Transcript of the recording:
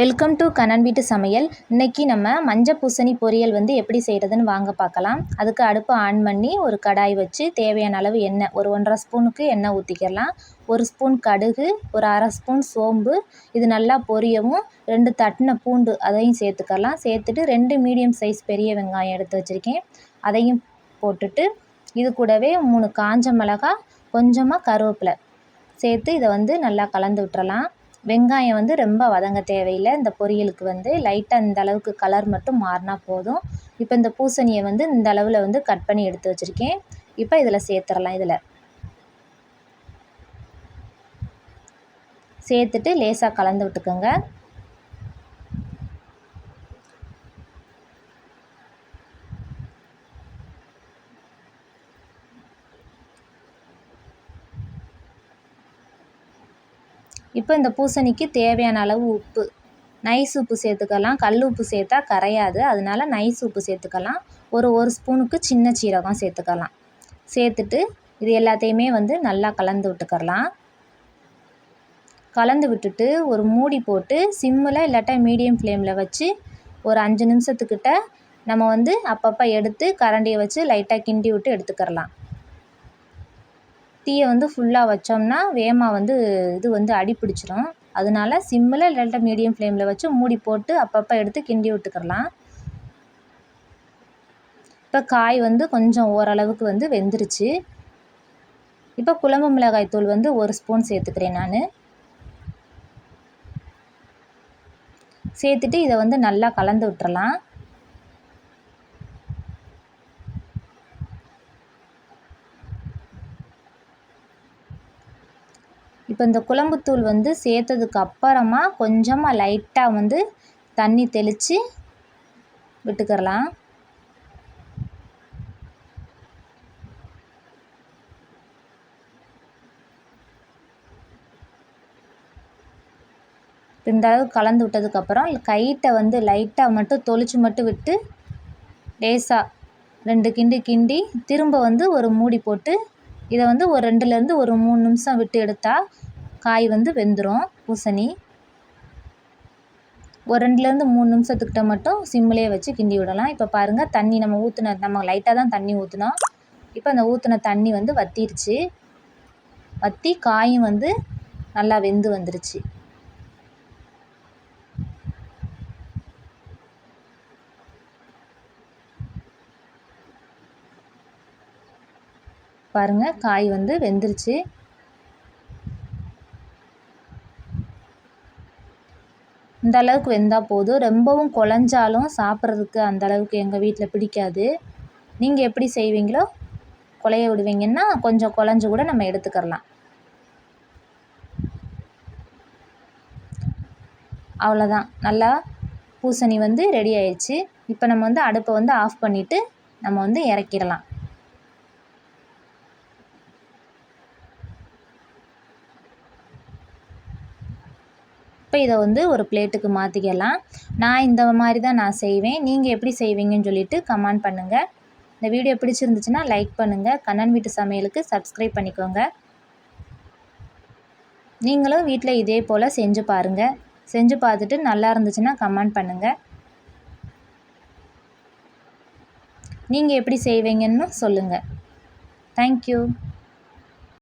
Welcome to Kannan வீட்டு சமையல். இன்றைக்கி நம்ம மஞ்சள் பூசணி பொரியல் வந்து எப்படி செய்கிறதுன்னு வாங்க பார்க்கலாம். அதுக்கு அடுப்பை ஆன் பண்ணி ஒரு கடாய் வச்சு தேவையான அளவு எண்ணெய் ஒரு ஒன்றரை ஸ்பூனுக்கு எண்ணெய் ஊற்றிக்கலாம் ஒரு ஸ்பூன் கடுகு ஒரு அரை ஸ்பூன் சோம்பு இது நல்லா பொரியவும். ரெண்டு தட்டின பூண்டு அதையும் சேர்த்துக்கலாம். சேர்த்துட்டு ரெண்டு மீடியம் சைஸ் பெரிய வெங்காயம் எடுத்து வச்சுருக்கேன். அதையும் போட்டுட்டு இது கூடவே மூணு காஞ்ச மிளகா கொஞ்சமாக கருவேப்பிலை சேர்த்து இதை வந்து நல்லா கலந்து விட்டுறலாம். வெங்காயம் வந்து ரொம்ப வதங்க தேவையில்லை. இந்த பொரியலுக்கு வந்து லைட்டாக இந்த அளவுக்கு கலர் மட்டும் மாறினா போதும். இப்போ இந்த பூசணியை வந்து இந்த அளவில் வந்து கட் பண்ணி எடுத்து வச்சுருக்கேன். இப்போ இதில் சேர்த்துடலாம் இதில். சேர்த்துட்டு லேசாக கலந்து விட்டுக்கோங்க. இப்போ இந்த பூசணிக்கு தேவையான அளவு உப்பு. நைஸ் உப்பு சேர்த்துக்கலாம். கல் உப்பு சேர்த்தா கரையாது. அதனால நைஸ் உப்பு சேர்த்துக்கலாம். ஒரு ஒரு ஸ்பூனுக்கு சின்ன சீரகம் சேர்த்துக்கலாம். சேர்த்துட்டு இது எல்லாத்தையுமே வந்து நல்லா கலந்து விட்டுக்கரலாம் கலந்து விட்டுட்டு ஒரு மூடி போட்டு சிம்மில் இல்லாட்டா மீடியம் ஃப்ளேமில் வச்சு ஒரு அஞ்சு நிமிஷத்துக்கிட்ட நம்ம வந்து அப்பப்போ எடுத்து கரண்டியை வச்சு லைட்டாக கிண்டி விட்டு எடுத்துக்கரலாம் தீயை வந்து ஃபுல்லாக வச்சோம்னா வேகமாக வந்து இது வந்து அடி பிடிச்சிரும் அதனால சிம்மில் இல்லாட்டா மீடியம் ஃப்ளேமில் வச்சு மூடி போட்டு அப்பப்போ எடுத்து கிண்டி விட்டுக்கிறலாம். இப்போ காய் வந்து கொஞ்சம் ஓரளவுக்கு வந்து வெந்துருச்சு. இப்போ குழம்பு மிளகாய் தூள் வந்து ஒரு ஸ்பூன் சேர்த்துக்கிறேன் நான். சேர்த்துட்டு இதை வந்து நல்லா கலந்து விட்டுறலாம். இப்போ இந்த குழம்புத்தூள் வந்து சேர்த்ததுக்கு அப்புறமா கொஞ்சமாக லைட்டாக வந்து தண்ணி தெளித்து விட்டுக்கிறலாம். இந்த அளவு கலந்து விட்டதுக்கப்புறம் கைட்டை வந்து லைட்டாக மட்டும் தொளிச்சு மட்டும் விட்டு லேசாக ரெண்டு கிண்டி கிண்டி திரும்ப வந்து ஒரு மூடி போட்டு இதை வந்து ஒரு ரெண்டுலேருந்து ஒரு மூணு நிமிஷம் விட்டு எடுத்தால் காய் வந்து வெந்துடும் பூசணி. ஒரு ரெண்டுலேருந்து மூணு நிமிஷத்துக்கிட்ட மட்டும் சிம்மிலே வச்சு கிண்டி விடலாம். இப்போ பாருங்கள் தண்ணி நம்ம ஊற்றின நம்ம லைட்டாக தான் தண்ணி ஊற்றினோம் இப்போ அந்த ஊற்றின தண்ணி வந்து வற்றிருச்சு வற்றி காயும் வந்து நல்லா வெந்து வந்துருச்சு. பாருங்கள் காய் வந்து வெந்துருச்சு. இந்த அளவுக்கு வெந்தால் போதும். ரொம்பவும் குழஞ்சாலும் சாப்பிட்றதுக்கு அந்த அளவுக்கு எங்கள் வீட்டில் பிடிக்காது. நீங்கள் எப்படி செய்வீங்களோ குழைய விடுவீங்கன்னா கொஞ்சம் குழஞ்சு கூட நம்ம எடுத்துக்கிறலாம். அவ்வளோதான் நல்லா பூசணி வந்து ரெடி ஆயிடுச்சு. இப்போ நம்ம வந்து அடுப்பை வந்து ஆஃப் பண்ணிவிட்டு நம்ம வந்து இறக்கிடலாம். இப்போ இதை வந்து ஒரு பிளேட்டுக்கு மாற்றிக்கலாம் நான் இந்த மாதிரி தான் நான் செய்வேன். நீங்கள் எப்படி செய்வீங்கன்னு சொல்லிவிட்டு கமெண்ட் பண்ணுங்கள் இந்த வீடியோ பிடிச்சிருந்துச்சுன்னா லைக் பண்ணுங்கள் கண்ணன் வீட்டு சமையலுக்கு சப்ஸ்கிரைப் பண்ணிக்கோங்க. நீங்களும் வீட்டில் இதே போல் செஞ்சு பாருங்கள் செஞ்சு பார்த்துட்டு நல்லா இருந்துச்சுன்னா கமெண்ட் பண்ணுங்கள் நீங்கள் எப்படி செய்வீங்கன்னு சொல்லுங்கள் தேங்க்யூ